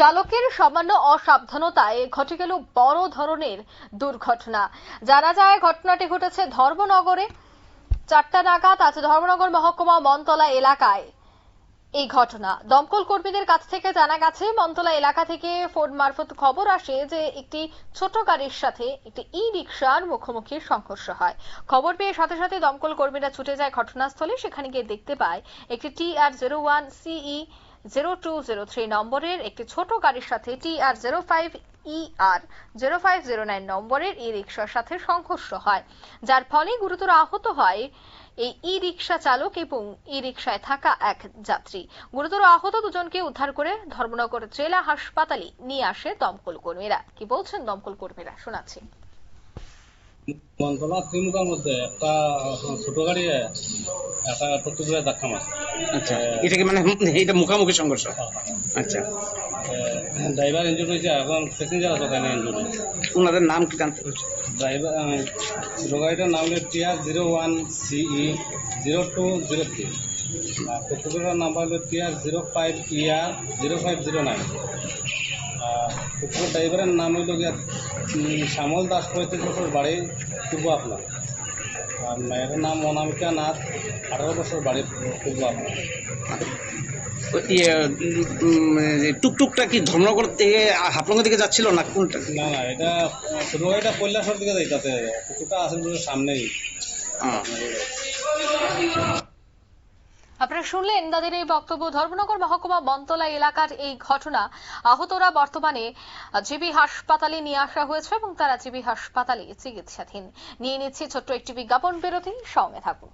চালকের সামান্য অসাবধানতায় ঘটে গেল বড় ধরনের দুর্ঘটনা। জানা যায়, ঘটনাটি ঘটেছে ধর্মনগরে, চারটা নাগাদ আজ ধর্মনগর মহকুমা মনতলা এলাকায় এই ঘটনা। দমকল কর্মীদের কাছ থেকে জানা গেছে মন্তলা এলাকা থেকে ফোন মারফত খবর আসে যে, একটি ছোট গাড়ির সাথে একটি ই রিক্সার মুখোমুখি সংঘর্ষ হয়। খবর পেয়ে সাথে সাথে দমকল কর্মীরা ছুটে যায় ঘটনাস্থলে। সেখানে গিয়ে দেখতে পায়, একটি T R zero one C zero two zero three নম্বরের একটি ছোট গাড়ির সাথে T R zero five E R zero five zero nine নম্বরের ই রিক্সার সাথে সংঘর্ষ হয়। যার ফলে গুরুতর আহত হয় এই ই রিক্সা চালক এবং ই রিক্সায় থাকা এক যাত্রী। গুরুতর আহত দুজনকে উদ্ধার করে ধর্মনগর জেলা হাসপাতালে নিয়ে আসে দমকল কর্মীরা। কি বলছেন দমকল কর্মীরা? শোনাচ্ছি। মধ্যে একটা ছোট গাড়ি, একটা টুকটুক ধাক্কা মারছে। আচ্ছা এটা কি মানে এটা মুখামুখি সংঘর্ষ। আচ্ছা। ড্রাইভার ইঞ্জুর হয়েছে এখন প্যাসেঞ্জার আছে ওখানে ইঞ্জুর হয়েছে ওনাদের নাম কি জানতে পারছি? ড্রাইভার ছোট গাড়িটার নাম হলো TR zero one C zero two zero three. আর টুকটুকের নাম্বার হলো TR zero five ER zero five zero nine. টুকটুক ড্রাইভারের নাম হইল গিয়া শ্যামল দাস পঁয়ত্রিশ বছর বাড়ি পূর্ব আপনার। আর মেয়ের নাম অনামিকা নাথ আঠারো বছর বাড়ির খুব ইয়ে, টুকটুকটা কি ধর্মনগর থেকে হাফলঙ্গা দিকে যাচ্ছিল না কোনটা না না এটা শুধু এটা কৈলাসর দিকে যাইতাতে টুকটুকটা আসলে সামনেই। আহ, আপনারা শুনলেন তাদের এই বক্তব্য। ধর্মনগর মহকুমা বন্তলা এলাকার এই ঘটনা। আহতরা বর্তমানে জিবি হাসপাতালে নিয়ে আসা হয়েছে এবং তারা জিবি হাসপাতালে চিকিৎসাধীন। নিয়ে নিচ্ছে ছোট্ট একটি বিজ্ঞাপন বিরতি। সঙ্গে থাকুন।